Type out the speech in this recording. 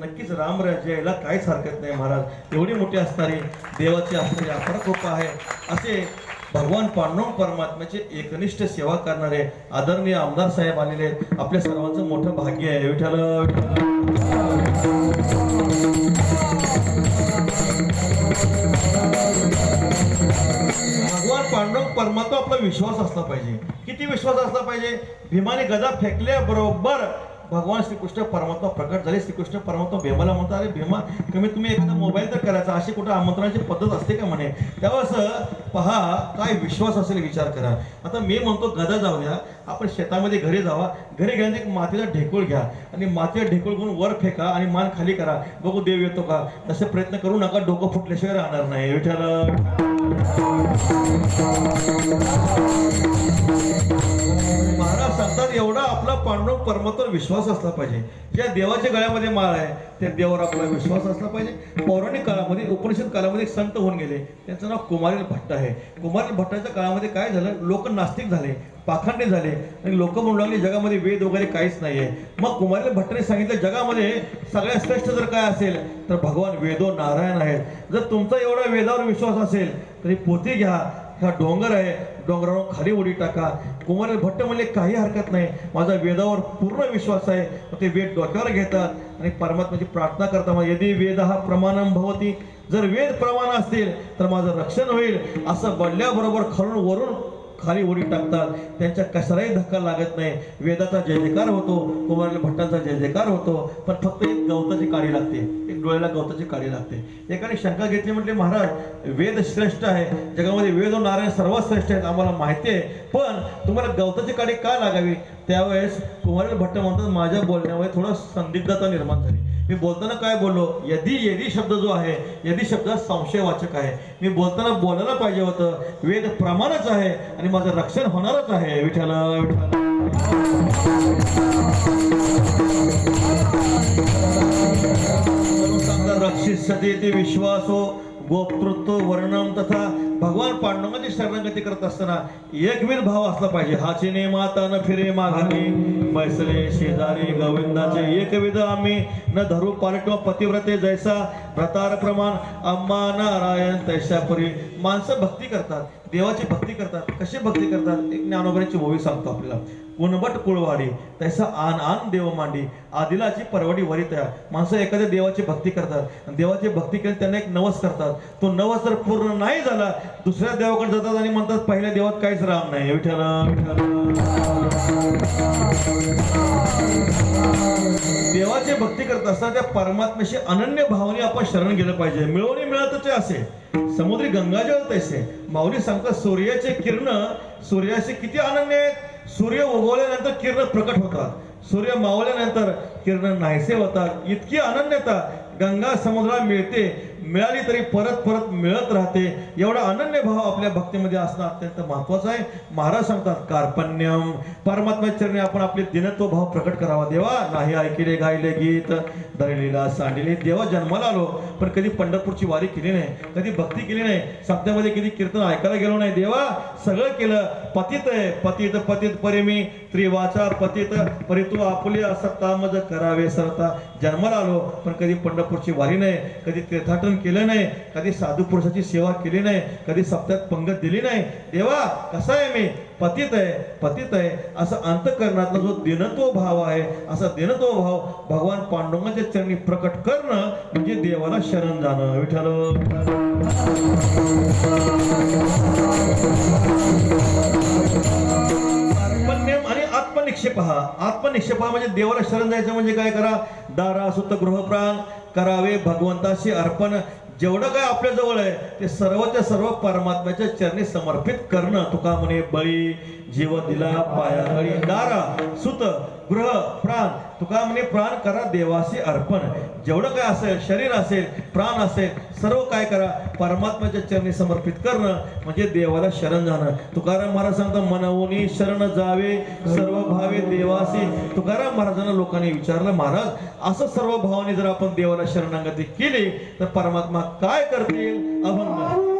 नक्कीच रामराज्य यायला काहीच हरकत नाही महाराज. एवढी मोठी असणारी देवाची असणारी अपार कृपा आहे. असे भगवान पांडव परमात्म्याचे एकनिष्ठ सेवा करणारे आदरणीय आमदार साहेब आलेले आहेत. आपल्या सर्वांचं मोठं भाग्य आहे. विठ्ठल. परमात्मा आपला विश्वास असला पाहिजे. किती विश्वास असला पाहिजे? भीमाने गदा फेकल्याबरोबर भगवान श्रीकृष्ण परमात्मा प्रकट झाले. श्रीकृष्ण परमात्मा भीमाला म्हणतात अरे भीमा कमी तुम्ही एखादा मोबाईल तर करायचा. अशी कुठं आमंत्रणाची पद्धत असते का म्हणे? त्यावेळेस पहा काय विश्वास असेल विचार करा. आता मी म्हणतो गदा जाऊया. आपण शेतामध्ये घरी जावा. घरी गेल्याने एक मातीचा ढेकूळ घ्या. आणि मातीचा ढेकूळ घेऊन वर फेका आणि मान खाली करा. बघू देव येतो का? तसे प्रयत्न करू नका. डोकं फुटल्याशिवाय राहणार नाही. विठ्ठल. महाराज सांगतात एवढा आपला पांडव परमात्मावर विश्वास असला पाहिजे. ज्या देवाच्या गळ्यामध्ये माळ आहे त्या देवावर आपला विश्वास असला पाहिजे. पौराणिक काळामध्ये उपनिषद काळामध्ये एक संत होऊन गेले. त्यांचं नाव कुमारील भट्ट आहे. कुमारील भट्टाच्या काळामध्ये काय झालं? लोक नास्तिक झाले पाखंडे झाले. आणि लोक म्हणू लागले जगामध्ये वेद वगैरे काहीच नाही आहे मग कुमारील भट्टाने सांगितलं जगामध्ये सगळ्यात श्रेष्ठ जर काय असेल तर भगवान वेदो नारायण आहेत. जर तुमचा एवढा वेदावर विश्वास असेल तरी पोती घ्या. हा डोंगर आहे. डोंगरावर खाली उडी टाका. कुमार भट्ट म्हणले काही हरकत नाही. माझा वेदावर पूर्ण विश्वास आहे. ते वेद डोक्यावर घेतात आणि परमात्म्याची प्रार्थना करता यदि वेद हा प्रमाणम भवती जर वेद प्रमाण असतील तर माझं रक्षण होईल. असं बडल्याबरोबर खरून वरून खाली उडी टाकतात. त्यांच्या कशालाही धक्का लागत नाही. वेदाचा जय जयकार होतो कुमार भट्टांचा जय जयकार होतो पण फक्त एक गवताची काडी लागते. एक डोळ्याला गवताची काडी लागते. एकाने शंका घेतली म्हटले महाराज वेद श्रेष्ठ आहे. जगामध्ये वेद व नारायण सर्वात श्रेष्ठ आहेत आम्हाला माहिती आहे. पण तुम्हाला गवताची काडी का लागावी? त्यावेळेस कुमार भट्ट म्हणतात माझ्या बोलण्यामुळे थोडं संदिग्धता निर्माण झाली. मी बोलताना काय बोललो? यदी यदी शब्द जो आहे यदी शब्द संशयवाचक आहे. मी बोलताना बोलायला पाहिजे होतं. वेद प्रमाणच आहे आणि माझं रक्षण होणारच आहे. विठ्ठल विठ्ठल. रक्षित सती विश्वासो. गोपतृत्व वर्णन तथा भगवान पांडवांची शरणागती करत असताना एकवीर भाव असला पाहिजे. हाची ने माता न फिरे माघारी. मैसले शेजारी गोविंदाचे एकविध आम्ही. न धरू पालटो पतिव्रते जैसा. प्रतार प्रमाण अम्मा नारायण तैशा परी. माणसं भक्ती करतात देवाची भक्ती करतात. कशी भक्ती करतात? एक ज्ञानोबराची ओवी सांगतो आपल्याला. कुणबट कुळवाडी तैसा आन आन देव मांडी. आदिलाची परवडी वरित माणसं एखाद्या देवाची भक्ती करतात. देवाची भक्ती केली त्यांना एक नवस करतात. तो नवस जर पूर्ण नाही झाला दुसऱ्या देवाकडे जातात आणि म्हणतात पहिल्या देवात काहीच राम नाही. विठ्ठल देवाची भक्ती करत असताना त्या परमात्म्याशी अनन्य भावने आपण शरण गेलं पाहिजे. मिळवणी मिळतच असे. समुद्री गंगाजळ तैसे. माऊली सांगतात सूर्याचे किरण सूर्याचे किती अनन्य आहेत? सूर्य उगवल्यानंतर किरण प्रकट होतात. सूर्य मावल्यानंतर किरण नाहीसे होतात. इतकी अनन्यता गंगा समुद्राला मिळते. मिळाली तरी परत परत मिळत राहते. एवढा अनन्य भाव आपल्या भक्तीमध्ये असणं अत्यंत महत्वाचं आहे. महाराज सांगतात कार्पण्यम परमात्माचरणी आपण आपले दिनत्व भाव प्रकट करावा देवा. नाही ऐकिले गायले गीत दरलीला सांडले. देवा जन्माला आलो पण कधी पंढरपूरची वारी केली नाही कधी भक्ती केली नाही. सप्त्यामध्ये कधी कीर्तन ऐकायला गेलो नाही देवा. सगळं केलं पतित आहे पतित पतित परिमी त्रिवाचा पतित परी तू असता मज करावे सरता. जन्माला आलो पण कधी पंढरपूरची वारी नाही कधी तीर्थाटन केलं नाही कधी साधू पुरुषाची सेवा केली नाही कधी सप्त्यात पंगत दिली नाही. देवा कसा आहे मी? पतित आहे पतित आहे. असं अंतकरणातला जो दिनत्व भाव आहे असा दिनत्व भाव भगवान पांडुरंगाच्या चरणी प्रकट करणं म्हणजे देवाला शरण जाणं. विठ्ठल. आणि आत्मनिक्षेप हा. आत्मनिक्षेप हा म्हणजे देवाला शरण जायचं म्हणजे काय करा? दारा सुत गृहप्राण करावे भगवंताशी अर्पण. जेवढं काय आपल्या जवळ आहे ते सर्वच्या सर्व परमात्म्याच्या चरणी समर्पित करणं. तुका म्हणे बळी जीव दिला पायाळी दारा. सुत गृह प्राण. तुका म्हणे प्राण करा देवाशी अर्पण. जेवढं काय असेल शरीर असेल प्राण असेल सर्व काय करा. परमात्म्याच्या चरणी समर्पित करणं म्हणजे देवाला शरण जाणं. तुकाराम महाराज सांगतो मनवून शरण जावे सर्व भावे देवासी. तुकाराम महाराजांना लोकांनी विचारलं महाराज असं सर्व भावाने जर आपण देवाला शरणागती केली तर परमात्मा काय करतील? अभंग.